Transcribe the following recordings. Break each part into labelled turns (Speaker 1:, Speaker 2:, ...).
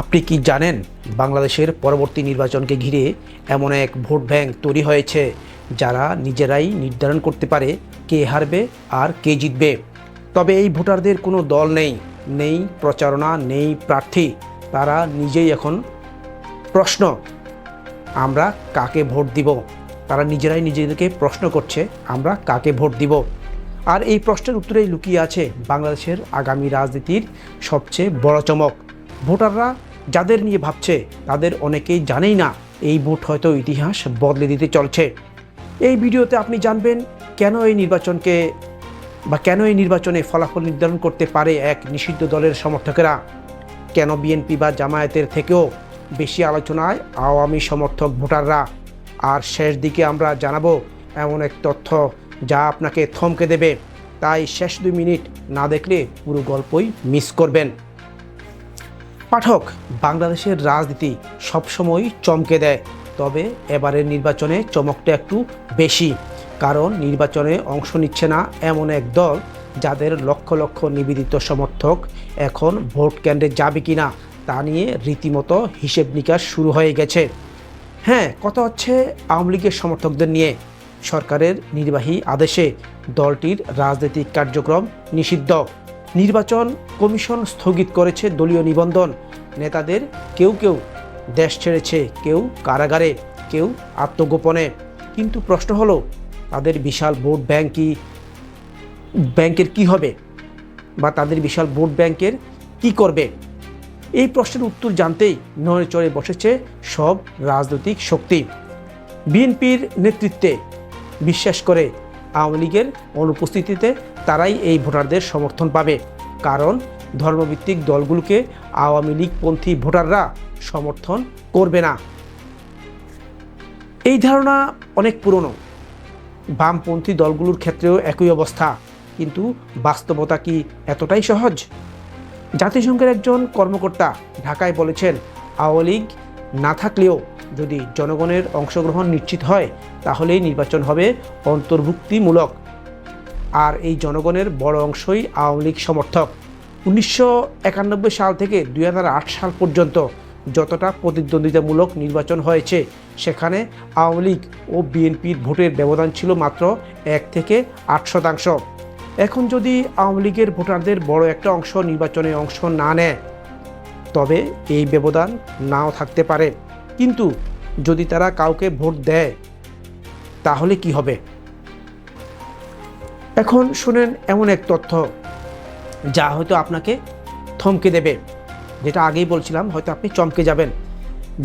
Speaker 1: আপনি কি জানেন বাংলাদেশের পরবর্তী নির্বাচনকে ঘিরে এমন এক ভোট ব্যাংক তৈরি হয়েছে যারা নিজেরাই নির্ধারণ করতে পারে কে হারবে আর কে জিতবে? তবে এই ভোটারদের কোনো দল নেই নেই প্রচারণা, নেই প্রার্থী। তারা নিজেই এখন প্রশ্ন, আমরা কাকে ভোট দিব? তারা নিজেরাই নিজেদেরকে প্রশ্ন করছে, আমরা কাকে ভোট দিব? আর এই প্রশ্নের উত্তরেই লুকিয়ে আছে বাংলাদেশের আগামী রাজনীতির সবচেয়ে বড় চমক। ভোটাররা যাদের নিয়ে ভাবছে, তাদের অনেকেই জানেই না এই ভোট হয়তো ইতিহাস বদলে দিতে চলছে। এই ভিডিওতে আপনি জানবেন, কেন এই নির্বাচনকে বা কেন এই নির্বাচনে ফলাফল নির্ধারণ করতে পারে এক নিষিদ্ধ দলের সমর্থকেরা? কেন বিএনপি বা জামায়াতের থেকেও বেশি আলোচনায় আওয়ামী সমর্থক ভোটাররা? আর শেষ দিকে আমরা জানাব এমন এক তথ্য যা আপনাকে থমকে দেবে। তাই শেষ দুই মিনিট না দেখলে পুরো গল্পই মিস করবেন। পাঠক বাংলাদেশের রাজনীতি সবসময় চমকে দেয়, তবে এবারের নির্বাচনে চমকটা একটু বেশি। কারণ নির্বাচনে অংশ নিচ্ছে না এমন এক দল যাদের লক্ষ লক্ষ নিবেদিত সমর্থক এখন ভোট কেন্দ্রে যাবে কিনা তা নিয়ে রীতিমতো হিসেব নিকাশ শুরু হয়ে গেছে। হ্যাঁ কথা হচ্ছে আওয়ামী লীগের সমর্থকদের নিয়ে। সরকারের নির্বাহী আদেশে দলটির রাজনৈতিক কার্যক্রম নিষিদ্ধ। নির্বাচন কমিশন স্থগিত করেছে দলীয় নিবন্ধন। নেতাদের কেউ কেউ দেশ ছেড়েছে, কেউ কারাগারে, কেউ আত্মগোপনে। কিন্তু প্রশ্ন হলো, তাদের বিশাল ভোট ব্যাংক ব্যাংকের কি হবে? বা তাদের বিশাল ভোট ব্যাংকের কি করবে? এই প্রশ্নের উত্তর জানতেই নড়ে চড়ে বসেছে সব রাজনৈতিক শক্তি। বিএনপির নেতৃত্বে বিশ্বাস করে আওয়ামী লীগের অনুপস্থিতিতে তারাই এই ভোটারদের সমর্থন পাবে। কারণ ধর্মভিত্তিক দলগুলোকে আওয়ামী লীগপন্থী ভোটাররা সমর্থন করবে না। এই ধারণা অনেক পুরনো। বামপন্থী দলগুলোর ক্ষেত্রেও একই অবস্থা। কিন্তু বাস্তবতা কি এতটাই সহজ? জাতিসংঘের একজন কর্মকর্তা ঢাকায় বলেছেন, আওয়ামী লীগ না থাকলেও যদি জনগণের অংশগ্রহণ নিশ্চিত হয়, তাহলেই নির্বাচন হবে অন্তর্ভুক্তিমূলক। আর এই জনগণের বড় অংশই আওয়ামী লীগ সমর্থক। উনিশশো একানব্বই সাল থেকে দুই হাজার আট সাল পর্যন্ত যতটা প্রতিদ্বন্দ্বিতামূলক নির্বাচন হয়েছে, সেখানে আওয়ামী লীগ ও বিএনপির ভোটের ব্যবধান ছিল মাত্র এক থেকে আট শতাংশ। এখন যদি আওয়ামী লীগের ভোটারদের বড় একটা অংশ নির্বাচনে অংশ না নেয়, তবে এই ব্যবধান নাও থাকতে পারে। কিন্তু যদি তারা কাউকে ভোট দেয়, তাহলে কি হবে? এখন শুনেন এমন এক তথ্য, যা হয়তো আপনাকে থমকে দেবে। যেটা আগেই বলছিলাম, হয়তো আপনি চমকে যাবেন।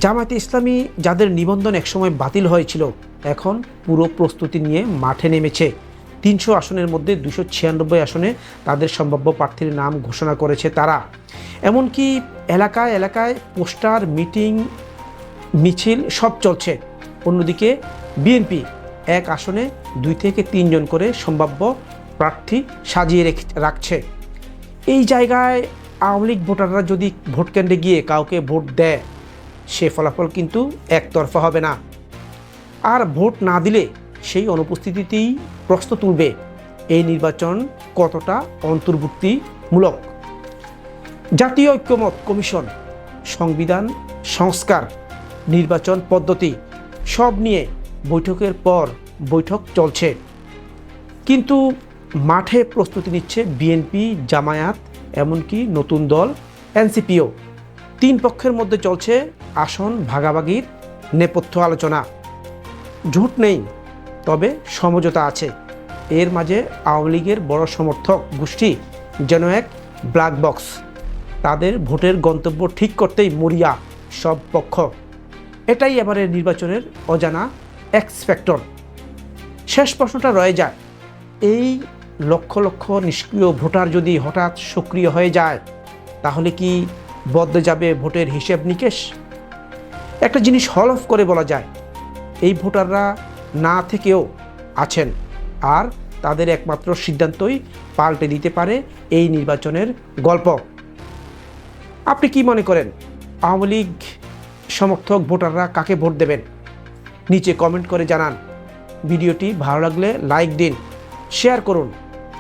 Speaker 1: জামায়াতে ইসলামী যাদের নিবন্ধন একসময় বাতিল হয়েছিল, এখন পুরো প্রস্তুতি নিয়ে মাঠে নেমেছে। তিনশো আসনের মধ্যে দুশো ছিয়ানব্বই আসনে তাদের সম্ভাব্য প্রার্থীর নাম ঘোষণা করেছে তারা। এমনকি এলাকায় এলাকায় পোস্টার, মিটিং মিছিল সব চলছে। অন্যদিকে বিএনপি এক আসনে দুই থেকে তিনজন করে সম্ভাব্য প্রার্থী সাজিয়ে রেখে- রাখছে। এই জায়গায় আওয়ামী লীগ ভোটাররা যদি ভোট কেন্দ্রে গিয়ে কাউকে ভোট দেয়, সে ফলাফল কিন্তু একতরফা হবে না। আর ভোট না দিলে সেই অনুপস্থিতিতেই প্রশ্ন তুলবে এই নির্বাচন কতটা অন্তর্ভুক্তিমূলক। জাতীয় ঐক্যমত কমিশন সংবিধান সংস্কার নির্বাচন পদ্ধতি, সব নিয়ে বৈঠকের পর বৈঠক চলছে। কিন্তু মাঠে প্রস্তুতি নিচ্ছে বিএনপি জামায়াত, এমনকি নতুন দল এনসিপিও তিন পক্ষের মধ্যে চলছে আসন ভাগাভাগির নেপথ্য আলোচনা। ঝুট নেই, তবে সমঝোতা আছে। এর মাঝে আওয়ামী লীগের বড় সমর্থক গোষ্ঠী যেন এক ব্ল্যাক বক্স। তাদের ভোটের গন্তব্য ঠিক করতেই মরিয়া সব পক্ষ। এটাই এবারের নির্বাচনের অজানা এক্স ফ্যাক্টর শেষ প্রশ্নটা রয়ে যায়, এই লক্ষ লক্ষ নিষ্ক্রিয় ভোটার যদি হঠাৎ সক্রিয় হয়ে যায়, তাহলে কি বদলে যাবে ভোটের হিসেব নিকেশ? একটা জিনিস হল অফ করে বলা যায়, এই ভোটাররা না থেকেও আছেন, আর তাদের একমাত্র সিদ্ধান্তই পাল্টে দিতে পারে এই নির্বাচনের গল্প। আপনি কি মনে করেন, আওয়ামী লীগ সমর্থক ভোটাররা কাকে ভোট দেবেন? নিচে কমেন্ট করে জানান। ভিডিওটি ভালো লাগলে লাইক দিন, শেয়ার করুন,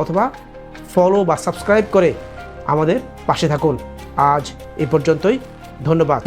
Speaker 1: অথবা ফলো বা সাবস্ক্রাইব করে আমাদের পাশে থাকুন। আজ এ পর্যন্তই, ধন্যবাদ।